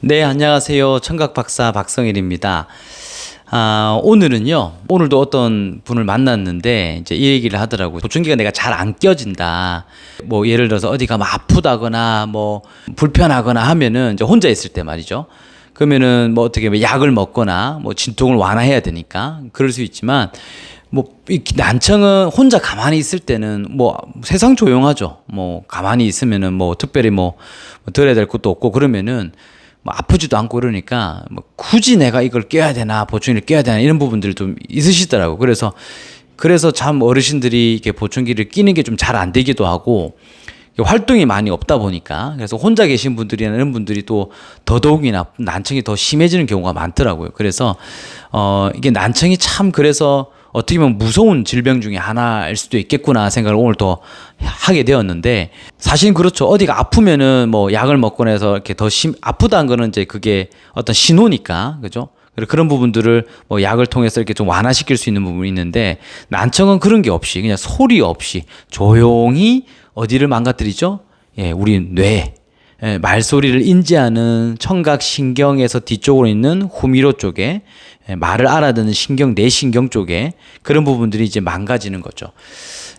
네, 안녕하세요. 청각 박사 박성일입니다. 아, 오늘은요. 오늘도 어떤 분을 만났는데 이제 이 얘기를 하더라고요. 보청기가 내가 잘 안 껴진다. 뭐 예를 들어서 어디가 뭐 아프다거나 뭐 불편하거나 하면은 이제 혼자 있을 때 말이죠. 그러면은 뭐 어떻게 뭐 약을 먹거나 뭐 진통을 완화해야 되니까 그럴 수 있지만 뭐 이 난청은 혼자 가만히 있을 때는 뭐 세상 조용하죠. 뭐 가만히 있으면은 뭐 특별히 뭐, 뭐 들어야 될 것도 없고 그러면은 뭐 아프지도 않고 그러니까 뭐 굳이 내가 이걸 껴야 되나 보충기를 껴야 되나 이런 부분들이 좀 있으시더라고. 그래서 그래서 참 어르신들이 이렇게 보충기를 끼는 게 좀 잘 안 되기도 하고 활동이 많이 없다 보니까 그래서 혼자 계신 분들이나 이런 분들이 또 더더욱이나 난청이 더 심해지는 경우가 많더라고요. 그래서 어 이게 난청이 참 그래서 어떻게 보면 무서운 질병 중에 하나일 수도 있겠구나 생각을 오늘 더 하게 되었는데 사실 그렇죠. 어디가 아프면은 뭐 약을 먹거나 해서 이렇게 더 심, 아프다는 거는 이제 그게 어떤 신호니까. 그죠? 그런 부분들을 뭐 약을 통해서 이렇게 좀 완화시킬 수 있는 부분이 있는데 난청은 그런 게 없이 그냥 소리 없이 조용히 어디를 망가뜨리죠? 예, 우리 뇌. 예, 말소리를 인지하는 청각 신경에서 뒤쪽으로 있는 후미로 쪽에 예, 말을 알아듣는 신경 뇌신경 쪽에 그런 부분들이 이제 망가지는 거죠.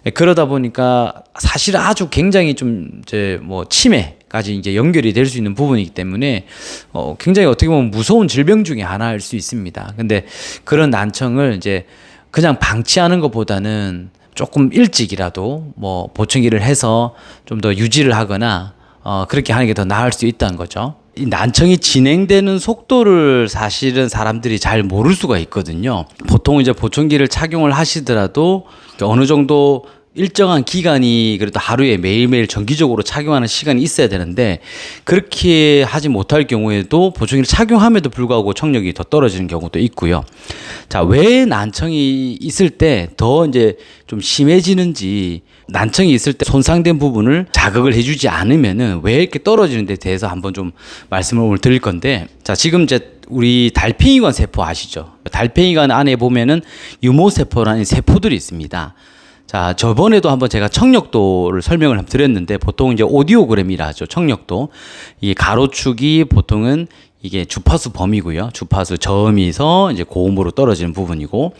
예, 그러다 보니까 사실 아주 굉장히 좀 이제 뭐 치매까지 이제 연결이 될 수 있는 부분이기 때문에 어 굉장히 어떻게 보면 무서운 질병 중에 하나일 수 있습니다. 근데 그런 난청을 이제 그냥 방치하는 것보다는 조금 일찍이라도 뭐 보청기를 해서 좀 더 유지를 하거나 어 그렇게 하는 게 더 나을 수 있다는 거죠. 이 난청이 진행되는 속도를 사실은 사람들이 잘 모를 수가 있거든요. 보통 이제 보청기를 착용을 하시더라도 어느 정도 일정한 기간이 그래도 하루에 매일매일 정기적으로 착용하는 시간이 있어야 되는데 그렇게 하지 못할 경우에도 보청기를 착용함에도 불구하고 청력이 더 떨어지는 경우도 있고요. 자, 왜 난청이 있을 때 더 이제 좀 심해지는지 난청이 있을 때 손상된 부분을 자극을 해주지 않으면은 왜 이렇게 떨어지는 데 대해서 한번 좀 말씀을 오늘 드릴 건데 자, 지금 이제 우리 달팽이관 세포 아시죠? 달팽이관 안에 보면은 유모세포라는 세포들이 있습니다. 자, 저번에도 한번 제가 청력도를 설명을 드렸는데 보통 이제 오디오그램이라 하죠. 청력도. 이게 가로축이 보통은 이게 주파수 범위고요. 주파수 저음에서 이제 고음으로 떨어지는 부분이고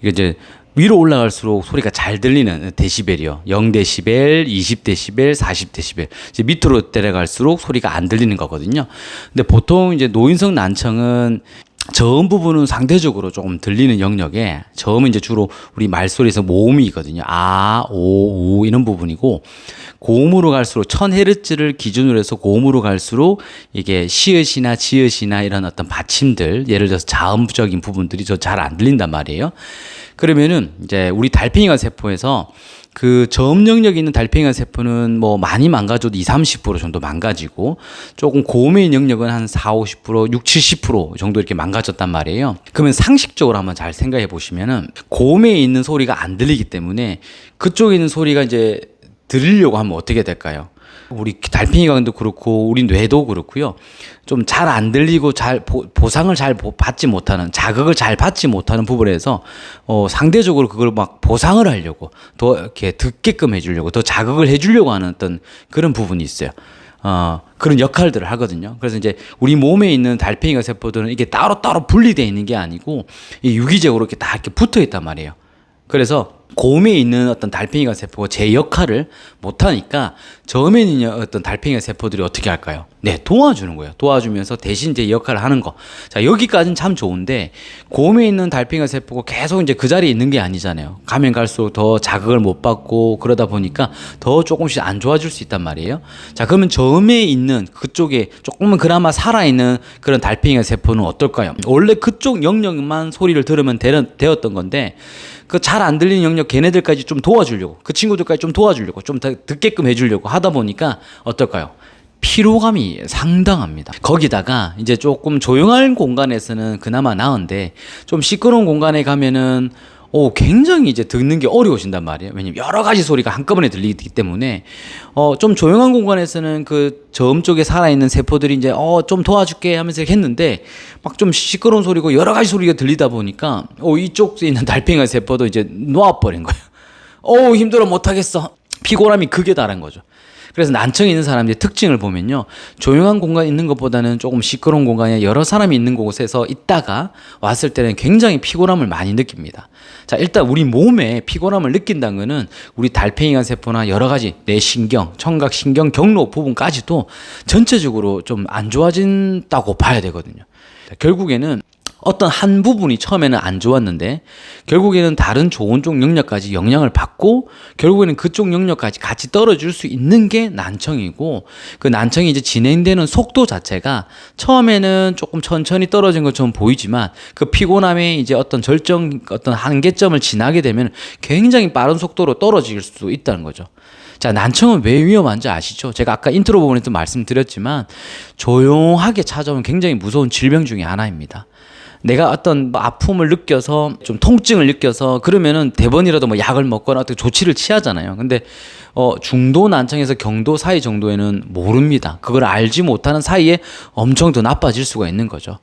이게 이제 위로 올라갈수록 소리가 잘 들리는 데시벨이요. 0데시벨, 20데시벨, 40데시벨. 이제 밑으로 내려갈수록 소리가 안 들리는 거거든요. 근데 보통 이제 노인성 난청은 저음 부분은 상대적으로 조금 들리는 영역에 저음은 이제 주로 우리 말소리에서 모음이거든요. 아, 오, 우 이런 부분이고 고음으로 갈수록 1000헤르츠를 기준으로 해서 고음으로 갈수록 이게 시읒이나 지읒이나 이런 어떤 받침들 예를 들어서 자음적인 부분들이 저 잘 안 들린단 말이에요. 그러면은 이제 우리 달팽이관 세포에서 그 저음 영역이 있는 달팽이관 세포는 뭐 많이 망가져도 2, 30% 정도 망가지고 조금 있는 영역은 한 4, 50%, 6, 70% 정도 이렇게 망가졌단 말이에요. 그러면 상식적으로 한번 잘 생각해 보시면은 고음에 있는 소리가 안 들리기 때문에 그쪽에 있는 소리가 이제 들으려고 하면 어떻게 될까요? 우리 달팽이관도 그렇고 우리 뇌도 그렇고요. 좀 잘 안 들리고 잘 보, 보상을 잘 보- 받지 못하는 자극을 잘 받지 못하는 부분에서 어 상대적으로 그걸 막 보상을 하려고 더 이렇게 듣게끔 해주려고 더 자극을 해주려고 하는 어떤 그런 부분이 있어요. 어 그런 역할들을 하거든요. 그래서 이제 우리 몸에 있는 달팽이관 세포들은 이게 따로따로 분리되어 있는 게 아니고 이 유기적으로 이렇게 다 이렇게 붙어 있단 말이에요. 그래서 고음에 있는 어떤 달팽이관 세포가 제 역할을 못하니까 저음에 있는 어떤 달팽이관 세포들이 어떻게 할까요? 네, 도와주는 거예요. 도와주면서 대신 제 역할을 하는 거. 자, 여기까지는 참 좋은데 고음에 있는 달팽이관 세포가 계속 이제 그 자리에 있는 게 아니잖아요. 가면 갈수록 더 자극을 못 받고 그러다 보니까 더 조금씩 안 좋아질 수 있단 말이에요. 자, 그러면 저음에 있는 그쪽에 조금은 그나마 살아있는 그런 달팽이관 세포는 어떨까요? 원래 그쪽 영역만 소리를 들으면 되, 되었던 건데 그 잘 안 들리는 영역 걔네들까지 좀 도와주려고 그 친구들까지 좀 도와주려고 좀더 듣게끔 해주려고 하다 보니까 어떨까요? 피로감이 상당합니다. 거기다가 이제 조금 조용한 공간에서는 그나마 나은데 좀 시끄러운 공간에 가면은 오, 굉장히 이제 듣는 게 어려우신단 말이에요. 왜냐면 여러 가지 소리가 한꺼번에 들리기 때문에, 어, 좀 조용한 공간에서는 그 저음 쪽에 살아있는 세포들이 이제, 어, 좀 도와줄게 하면서 했는데, 막 좀 시끄러운 소리고 여러 가지 소리가 들리다 보니까, 어, 이쪽에 있는 달팽이 세포도 이제 놓아버린 거예요. 어 힘들어 못하겠어. 피곤함이 극에 달한 거죠. 그래서 난청이 있는 사람들의 특징을 보면요. 조용한 공간에 있는 것보다는 조금 시끄러운 공간에 여러 사람이 있는 곳에서 있다가 왔을 때는 굉장히 피곤함을 많이 느낍니다. 자, 일단 우리 몸에 피곤함을 느낀다는 거는 우리 달팽이관 세포나 여러 가지 뇌신경, 청각 신경, 경로 부분까지도 전체적으로 좀 안 좋아진다고 봐야 되거든요. 자, 결국에는 어떤 한 부분이 처음에는 안 좋았는데 결국에는 다른 좋은 쪽 영역까지 영향을 받고 결국에는 그쪽 영역까지 같이 떨어질 수 있는 게 난청이고 그 난청이 이제 진행되는 속도 자체가 처음에는 조금 천천히 떨어진 것처럼 보이지만 그 피곤함의 이제 어떤 절정 어떤 한계점을 지나게 되면 굉장히 빠른 속도로 떨어질 수 있다는 거죠. 자, 난청은 왜 위험한지 아시죠? 제가 아까 인트로 부분에도 말씀드렸지만 조용하게 찾아오는 굉장히 무서운 질병 중에 하나입니다. 내가 어떤 뭐 아픔을 느껴서 좀 통증을 느껴서 그러면은 대번이라도 뭐 약을 먹거나 어떻게 조치를 취하잖아요. 근데 어 중도 난청에서 경도 사이 정도에는 모릅니다. 그걸 알지 못하는 사이에 엄청 더 나빠질 수가 있는 거죠.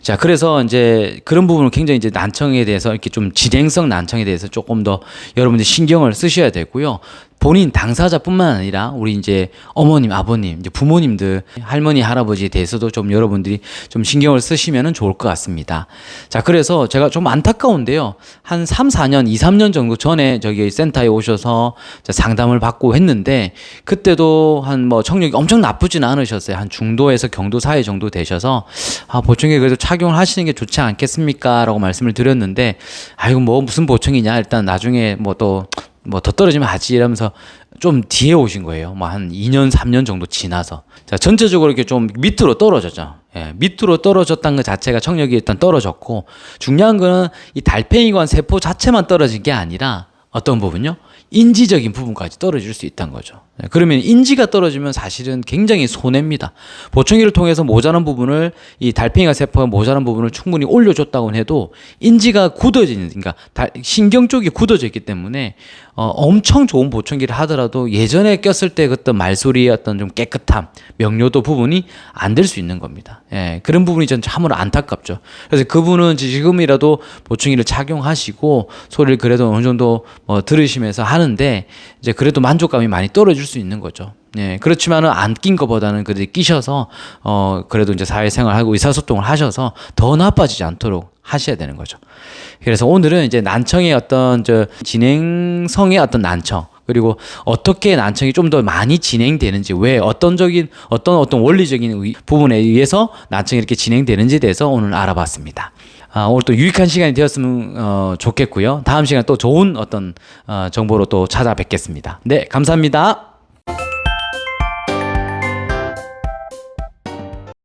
자, 그래서 이제 그런 부분을 굉장히 이제 난청에 대해서 이렇게 좀 진행성 난청에 대해서 조금 더 여러분들 신경을 쓰셔야 되고요. 본인 당사자뿐만 아니라 우리 이제 어머님, 아버님, 이제 부모님들, 할머니, 할아버지에 대해서도 좀 여러분들이 좀 신경을 쓰시면 좋을 것 같습니다. 자, 그래서 제가 좀 안타까운데요. 한 3, 4년, 2, 3년 정도 전에 저기 센터에 오셔서 자, 상담을 받고 했는데 그때도 한 뭐 청력이 엄청 나쁘지는 않으셨어요. 한 중도에서 경도 사이 정도 되셔서 아, 보청기 그래도 착용을 하시는 게 좋지 않겠습니까? 라고 말씀을 드렸는데 아이고 뭐 무슨 보청이냐. 일단 나중에 뭐 또 뭐 더 떨어지면 하지 이러면서 좀 뒤에 오신 거예요. 뭐 한 2년, 3년 정도 지나서. 자, 전체적으로 이렇게 좀 밑으로 떨어졌죠. 예, 밑으로 떨어졌다는 것 자체가 청력이 일단 떨어졌고 중요한 거는 이 달팽이관 세포 자체만 떨어진 게 아니라 어떤 부분요? 인지적인 부분까지 떨어질 수 있다는 거죠. 예, 그러면 인지가 떨어지면 사실은 굉장히 손해입니다. 보청기를 통해서 모자란 부분을 이 달팽이가 세포가 모자란 부분을 충분히 올려줬다고 해도 인지가 굳어지는 그러니까 달- 신경 쪽이 굳어져 있기 때문에 어, 엄청 좋은 보청기를 하더라도 예전에 꼈을 때 그때 말소리의 어떤 좀 깨끗함, 명료도 부분이 안 될 수 있는 겁니다. 예, 그런 부분이 전 참으로 안타깝죠. 그래서 그분은 지금이라도 보청기를 착용하시고 소리를 그래도 어느 정도 뭐 들으시면서 하는데 이제 그래도 만족감이 많이 떨어질 수 있는 거죠. 예, 그렇지만은 안 낀 것보다는 그래도 끼셔서 어 그래도 이제 사회생활하고 의사소통을 하셔서 더 나빠지지 않도록 하셔야 되는 거죠. 그래서 오늘은 이제 난청의 어떤 저 진행성의 어떤 난청 그리고 어떻게 난청이 좀 더 많이 진행되는지 왜 어떤적인 어떤 어떤 원리적인 의- 부분에 의해서 난청이 이렇게 진행되는지에 대해서 오늘 알아봤습니다. 아, 오늘 또 유익한 시간이 되었으면 어, 좋겠고요. 다음 시간 또 좋은 어떤 어, 정보로 또 찾아뵙겠습니다. 네, 감사합니다.